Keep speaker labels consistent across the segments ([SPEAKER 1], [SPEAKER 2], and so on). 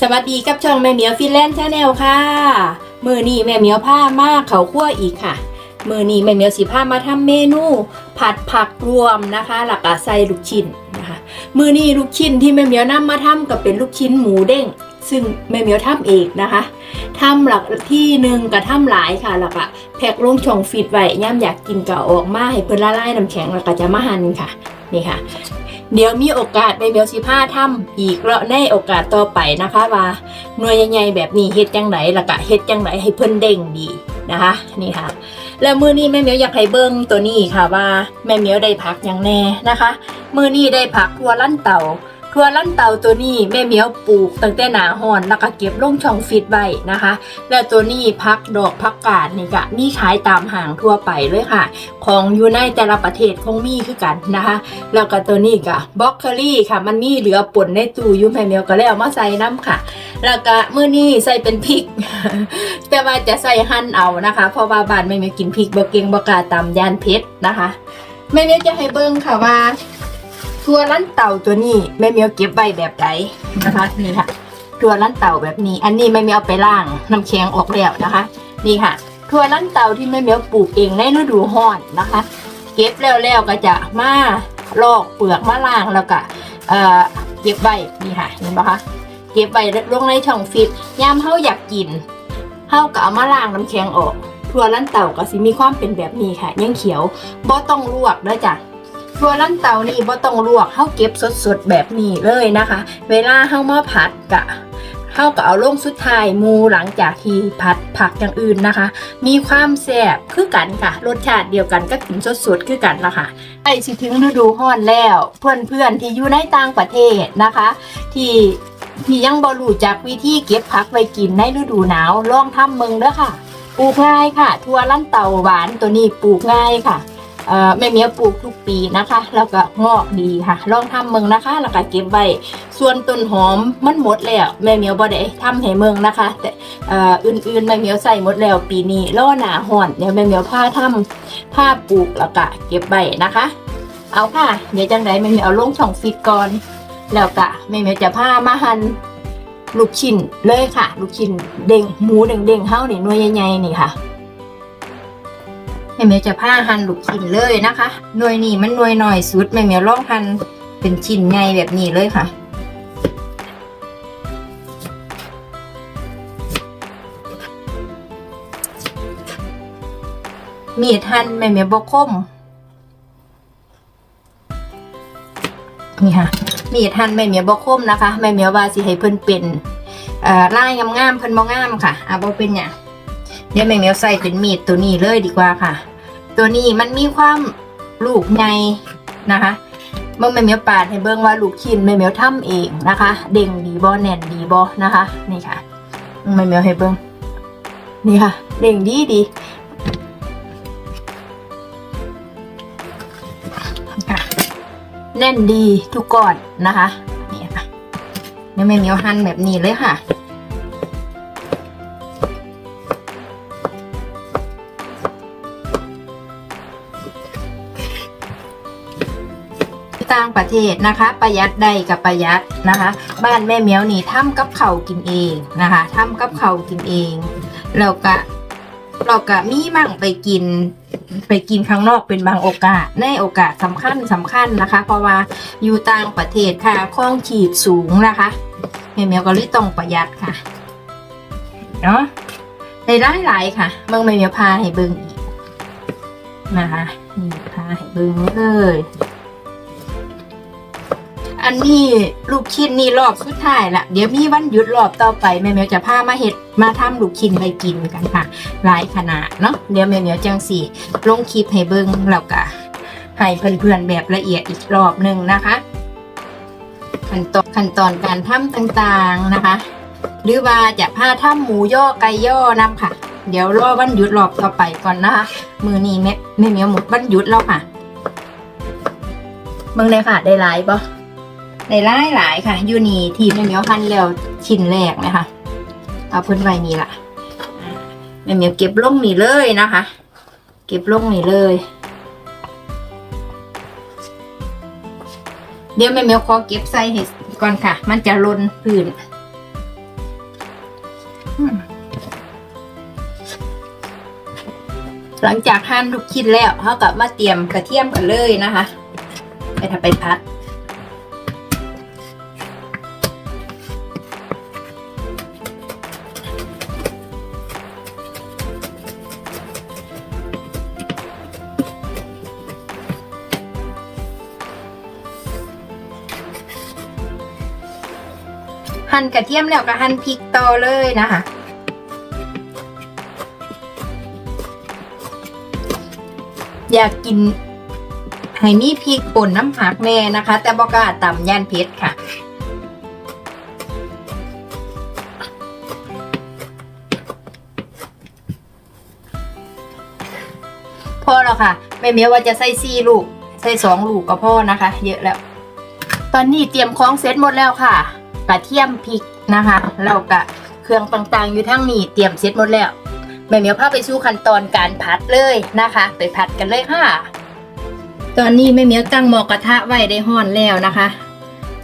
[SPEAKER 1] สวัสดีกับช่องแม่เหมียวฟินแลนด์ชาแนลค่ะ มือนี้แม่เหมียวผ้ามาเขาคั่วอีกค่ะ มือนี้แม่เหมียวสีผ้ามาทำเมนู ผัดผักรวมนะคะหลักกะใส่ลูกชิ้นนะคะ มือนี้ลูกชิ้นที่แม่เหมียวนำมาทำก็เป็นลูกชิ้นหมูเด้ง ซึ่งแม่เหมียวทำเองนะคะทำหลักที่หนึ่งกับทำหลายค่ะหลักอะแพ็คลงช่องฟิตไว้ย่ำอยากกินก็เอออกมาให้เพื่อนละลายน้ำแข็งแล้วก็จะมาหั่นค่ะ นี่ค่ะ เดี๋ยวมีโอกาสไปเมียวสิผ้าทำอีกแล้วในโอกาสต่อไปนะคะว่าหน่วยใหญ่ๆแบบนี้เฮ็ดจังไหนล้วก็เฮ็ดจังไหนให้เพิ่นเด้งดีนะคะ นี่ค่ะ แล้วมือนี้แม่เมียวอยากให้เบิ้งตัวนี้ค่ะว่าแม่เมียวได้พักอย่างแน่นะคะ มือนี้ได้พักทัวลั่นเต่า ทั่วลั่นเตาตัวนี้แม่เหมียวปลูกตั้งแต่หนาหอนแล้วก็เก็บลงช่องฟิตไว้นะคะ แล้วตัวนี้พักดอกพักกาดนี่ก็มีขายตามห้างทั่วไปเลยค่ะ ของอยู่ในแต่ละประเทศคงมีคือกันนะคะ แล้วก็ตัวนี้ก็บล็อกเคอรี่ค่ะ มันมีเหลือป่นในตู้ยุ่แม่เหมียวก็เลยเอามาใส่น้ำค่ะ แล้วก็มื้อนี้ใส่เป็นพริก แต่ว่าจะใส่หั่นเอานะคะ เพราะว่าบ้านแม่เมียวกินพริกบ่เก่งบ่กล้าตำยานเผ็ดนะคะแม่เมียวจะให้เบิ่งค่ะว่า ทัวลันเต่าตัวนี้แม่เมียวเก็บไว้แบบไหนนะคะนี่ค่ะทัวลันเต่าแบบนี้ อันนี้แม่เมียวเอาไปล้างน้ำแข็งออกแล้วนะคะ นี่ค่ะทัวลันเต่าที่แม่เมียวปลูกเองในฤดูร้อนนะคะ เก็บแล้วแล้วก็จะมาลอกเปลือกมาล้างแล้วก็เอ่อเก็บไว้นี่ค่ะเห็นปะคะเก็บไว้ลงในช่องฟิตยามเฮาอยากกินเฮาก็เอามาล้างน้ำแข็งออกทั่วลันเต่าก็สิมีความเป็นแบบนี้ค่ะยังเขียวบ่ต้องลวกนะจ๊ะ ทั่วลั่นเต่านี่บ่ต้องลวกเฮาเก็บสดๆแบบนี้เลยนะคะ เวลาเฮามาผัดกะเฮาก็เอาลงสุดท้ายมูหลังจากที่ผัดผักอย่างอื่นนะคะ มีความแซ่บคือกันค่ะ รสชาติเดียวกันก็กินสดๆคือกันละค่ะไอสิถึงฤดูฮ้อนแล้ว เพื่อนๆที่อยู่ในต่างประเทศนะคะ ที่ที่ยังบ่รู้จักวิธีเก็บผักไว้กินในฤดูหนาวลองทำมืองเด้อค่ะปลูกง่ายค่ะ ทั่วลั่นเตาหวานตัวนี้ปลูกง่ายค่ะ แม่เมียปลูกทุกปีนะคะ แล้วก็งอกดีค่ะ ลองทำเมืองนะคะ แล้วก็เก็บไว้ส่วนต้นหอมมันหมดแล้วแม่เมียวบ่ได้ทำให้เมืองนะคะ แต่อ,อื่นๆแม่เมียวใส่หมดแล้วปีนี้ล่อหนาห่อนเดี๋ยวแม่เมียวผ้าทำผ้าปลูกแล้วก็เก็บไว้นะคะ เอาค่ะ เดี๋ยวจังไดแม่เมียวเอาลงช่องฟิตก่อนแล้วก็แม่เมียวจะผ้ามาหันลูกชิ้นเลยค่ะ ลูกชิ้นเด้งหมูเด้งๆเฮานี่หนวยใหญ่ๆนี่ค่ะ แม่เมียจะผ้าหั่นลูกชิ้นเลยนะคะหน่วยนี่มันหน่วยหน่อยสุดแม่เมียลองหั่นเป็นชิ้นใหญ่แบบนี้เลยค่ะมีดหั่นแม่เมียบกคมนี่ค่ะมีดหั่นแม่เมียบกคมนะคะแม่เมียว่าสิให้เพิ่นเป็นเอ่อลายงามๆเพิ่นบ่งามค่ะอะบ่เป็นหยัง เดี๋ยวแม่เมียใส่เป็นมีดตัวนี้เลยดีกว่าค่ะ ตัวนี้มันมีความลูกใหญ่นะคะเมื่อแม่เมียปาดให้เบิ่งว่าลูกชิ้นแม่เมียทำเองนะคะ เด้งดีบ่แน่นดีบ่นะคะ นี่ค่ะแม่เมียให้เบิ่งนี่ค่ะ เด้งดีดีแน่นดีทุกก้อนนะคะนี่ค่ะเดี๋ยวแม่เมียวหั่นแบบนี้เลยค่ะ ต่างประเทศนะคะ ประหยัดได้กับประหยัดนะคะ บ้านแม่เมียวนี่ทำกับเขากินเองนะคะทำกับเขากินเองแล้วก็เราก็มีมั่งไปกิน ไปกินข้างนอกเป็นบางโอกาสในโอกาสสำคัญสำคัญนะคะ เพราะว่าอยู่ต่างประเทศค่ะข้องขีดสูงนะคะแม่เมียวก็เลยต้องประหยัดค่ะเนาะได้หลายหลายค่ะเบิ่งแม่เมียวพาให้เบิ่งอีกนะคะนี่พาให้เบิ่งเลย อันนี้ลูกชิ้นนี่รอบสุดท้ายละเดี๋ยวมีวันหยุดรอบต่อไปแม่เมียวจะพามาเห็ดมาทำลูกชิ้นไปกินกันค่ะ หลายขนาดเนาะเดี๋ยวแม่เมียวจังสีลงคลิปให้เบิ้งแล้วก็ให้เพื่อนๆแบบละเอียดอีกรอบหนึ่งนะคะ ขั้นตอนขั้นตอนการทำต่างๆนะคะ หรือว่าจะพาทำหมูย่อไก่ย่อนำค่ะ เดี๋ยวรอวันหยุดรอบต่อไปก่อนนะคะ มือนี้แม่แม่เมียวหมดวันหยุดแล้วค่ะเบิ่งเลยค่ะ ได้หลายปะ ได้หลายหลายค่ะ อยูนี่ที่แม่เมียวพันแล้วชิ้นแรกนะคะเอาเพิ่นไว้นี่ล่ะแม่เมียวเก็บลงนี่เลยนะคะ เก็บลงนี่เลย เดี๋ยวแม่เมียวขอเก็บใส่ให้ก่อนค่ะ มันจะลนพื้นหลังจากหั่นลูกชิ้นแล้วเขาก็มาเตรียมกระเทียมกันเลยนะคะ ไปทำไปพัด หั่นกระเทียมแล้วก็หั่นพริกต่อเลยนะคะอยากกินให้มีพริกป่นน้ำหักแน่นะคะ แต่บอกาต่ำย่านเพชรค่ะ พอแล้วค่ะไม่เมียว่าจะใส่สี่ลูก ใส่สองลูกก็พอนะคะ เยอะแล้ว ตอนนี้เตรียมของเสร็จหมดแล้วค่ะ กระเทียมพริกนะคะแล้วก็เครื่องต่างๆ อยู่ทั้งนี้เตรียมเสร็จหมดแล้วแม่เมียวพาไปสู่ขั้นตอนการผัดเลยนะคะ ไปผัดกันเลยค่ะ ตอนนี้แม่เมียวตั้งหม้อกระทะไว้ได้ห้อนแล้วนะคะ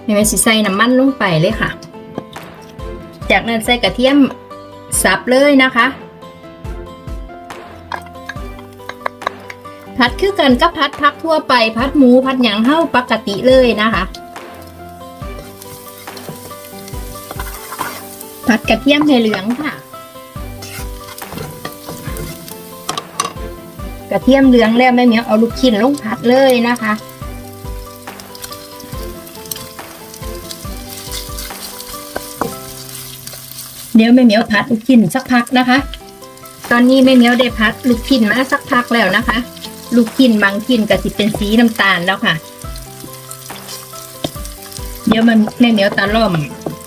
[SPEAKER 1] แม่เมียวสิใส่น้ำมันลงไปเลยค่ะ จากนั้นใส่กระเทียมสับเลยนะคะผัดคือกันกับผัดพักทั่วไปผัดหมูผัดหยังเฮ้าปกติเลยนะคะ ผัดกระเทียมให้เหลืองค่ะ กระเทียมเหลืองแล้วแม่เหมียวเอาลูกชิ้นลงผัดเลยนะคะเดี๋ยวแม่เหมียวผัดลูกชิ้นสักพักนะคะ ตอนนี้แม่เหมียวได้ผัดลูกชิ้นมาสักพักแล้วนะคะ ลูกชิ้นบางชิ้นก็สิเป็นสีน้ำตาลแล้วค่ะ เดี๋ยวมันแม่เหมียวตาล่อม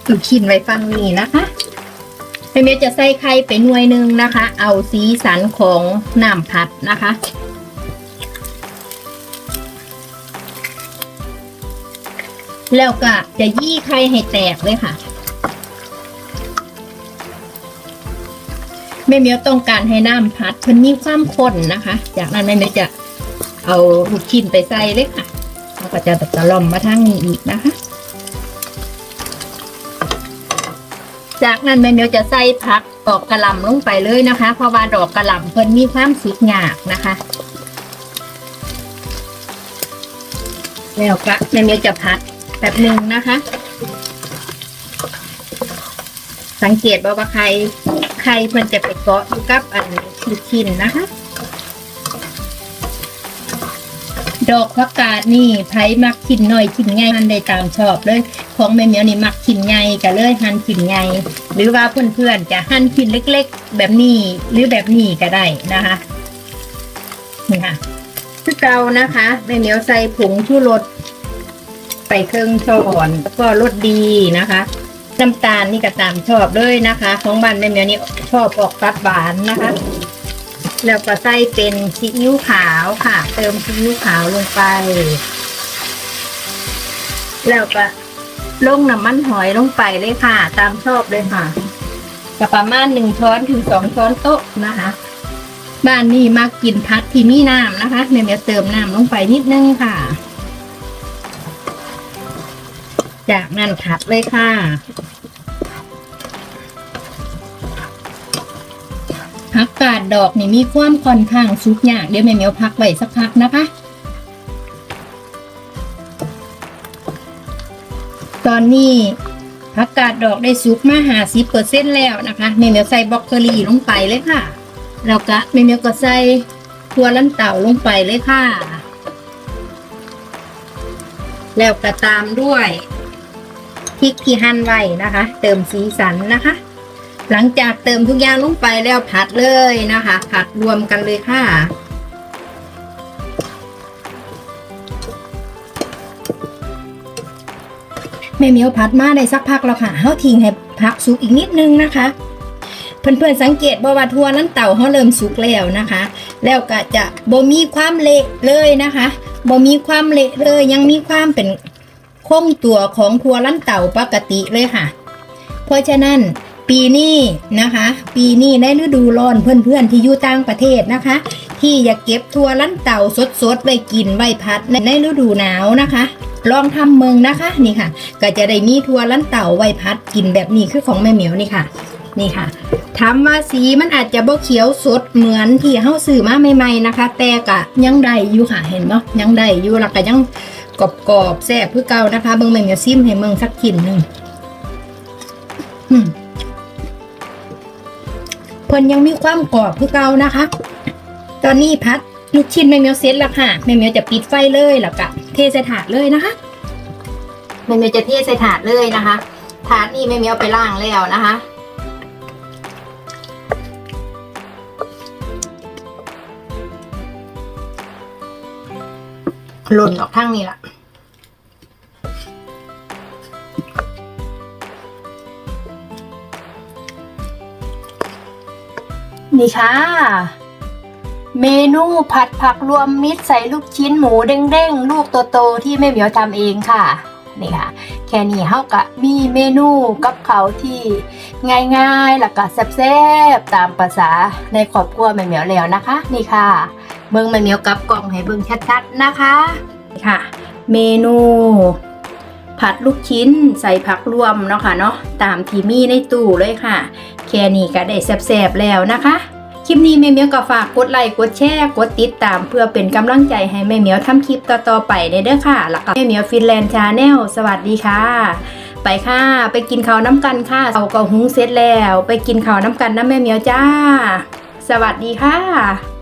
[SPEAKER 1] ลูกชิ้นไว้ฟังนี้นะคะแม่เมียวจะใส่ไข่ไปหน่วยหนึ่งนะคะ เอาสีสันของน้ำผัดนะคะ แล้วก็จะยี่ไข่ให้แตกเลยค่ะแม่เมียวต้องการให้น้ำผัดมันมีความข้นนะคะ จากนั้นแม่เมียวจะเอาลูกชิ้นไปใส่เลยค่ะแล้วก็จะตะล่อมมาทางนี้อีกนะคะ จากนั้นแม่เมียวจะใส่ผักดอกกระหล่ำลงไปเลยนะคะ เพราะว่าดอกกระหล่ำเพิ่นมีความสุกหยากนะคะ แล้วก็แม่เมียวจะผัดแบบหนึ่งนะคะ สังเกตว่าว่าใครใครเพิ่นจะไปเกาะอยู่กับอันลูกชิ้นนะคะ ดอกผักกาดนี่ไผมักชิ้นน้อยชิ้นใหญ่หั่นได้ตามชอบเลย ของแม่เมียวนี่มักชิ้นใหญ่ก็เลยหั่นชิ้นใหญ่หรือว่าเพื่อนๆจะหั่นชิ้นเล็ก ๆ แบบนี้หรือแบบนี้ก็ได้นะคะนี่ค่ะคือเกานะคะแม่เมียวใส่ผงชูรสไปเครื่องช้อนแล้วก็รสดีนะคะน้ำตาลนี่ก็ตามชอบเลยนะคะ ของบ้านแม่เมียวนี่ชอบออกตัดหวานนะคะ แล้วก็ใส่เป็นซีอิ๊วขาวค่ะ เติมซีอิ๊วขาวลงไป แล้วก็ ลงน้ำมันหอยลงไปเลยค่ะ ตามชอบเลยค่ะก็ประมาณหนึ่งช้อนถึงสองช้อนโต๊ะนะคะ บ้านนี้มากินพัดที่มีน้ำนะคะแม่เมียเติมน้ำลงไปนิดนึงค่ะ จากนั้นผัดเลยค่ะผักกาดดอกนี่มีความค่อนข้างสุกยากเดี๋ยวแม่เมียวพักไว้สักพักนะคะ อนนี้ผักกาดดอกได้สุกมาหาสิเปอร์เซ็นแล้วนะคะแม่เมียวใส่บล็อกเกอรี่ลงไปเลยค่ะแล้วก็แม่เมียวก็ใส่ถั่วลันเต่าลงไปเลยค่ะ แล้วก็ตามด้วยพริกที่หั่นไว้นะคะ เติมสีสันนะคะ หลังจากเติมทุกอย่างลงไปแล้วผัดเลยนะคะ ผัดรวมกันเลยค่ะ ม่เมียวผัดมาได้สักพักแล้วค่ะเฮาทิ้งให้ผักสุกอีกนิดนึงนะคะ เพื่อนๆสังเกตบ่ว่าทั่วนั้นเต่าเขาเริ่มสุกแล้วนะคะ แล้วก็จะบ่มีความเละเลยนะคะบ่มีความเละเลยยังมีความเป็นคงตัวของทัวลั่นเต่าปกติเลยค่ะ เพราะฉะนั้นปีนี้นะคะ ปีนี้ในฤดูร้อนเพื่อนๆที่อยู่ต่างประเทศนะคะ ที่อยากเก็บทัวลั่นเต่าสดๆไว้กินไว้พัดในฤดูหนาวนะคะ ลองทำเมืองนะคะนี่ค่ะ ก็จะได้มีทัวลันเต่าไวพัดกินแบบนี้คือของแม่เหมียวนี่ค่ะ นี่ค่ะถามว่าสีมันอาจจะบ่เขียวสดเหมือนที่เฮาซื้อมาใหม่ๆนะคะ แต่ก็ยังได้อยู่ค่ะเห็นบ่ยังได้อยู่แล้วก็ยังกรอบๆแซ่บคือเก่านะคะเบิ่งแม่เหมียวซิมให้เบิ่งสักกลิ่นหนึ่งเพิ่นยังมีความกรอบคือเก่านะคะ ตอนนี้พัด ลูกชิ้นแม่เหมียวเสร็จแล้วค่ะแม่เหมียวจะปิดไฟเลยแล้วก็เทใส่ถาดเลยนะคะแม่เหมียวจะเทใส่ถาดเลยนะคะ ถาดนี่แม่เหมียวไปล้างแล้วนะคะหล่นออกทั้งนี้ละนี่ค่ะ เมนูผัดผักรวมมิตรใส่ลูกชิ้นหมูเด้งๆ ลูกโตๆที่แม่เหมียวทำเองค่ะนี่ค่ะ แค่นี้เฮากะมีเมนูกับเขาที่ง่ายๆแล้วก็แซ่บๆตามภาษาในครอบครัวแม่เหมียวแล้วนะคะ นี่ค่ะ เบิ่งแม่เหมียวกับกล่องให้เบิ่งชัดๆนะคะนี่ค่ะ เมนู ผัดลูกชิ้นใส่ผักรวมเนาะค่ะเนาะตามที่มีในตู้เลยค่ะ แค่นี้ก็ได้แซ่บๆแล้วนะคะ คลิปนี้แม่เหมียวก็ฝากกดไลค์กดแชร์กดติดตาม เพื่อเป็นกำลังใจให้แม่เหมียวทำคลิปต่อๆไปได้เด้อค่ะแล้วก็แม่เหมียวฟินแลนด์ชาแนลสวัสดีค่ะ ไปค่ะ ไปกินข้าวน้ำกันค่ะเอาก็หุงเสร็จแล้ว ไปกินข้าวน้ำกันนะแม่เหมียวจ้า สวัสดีค่ะ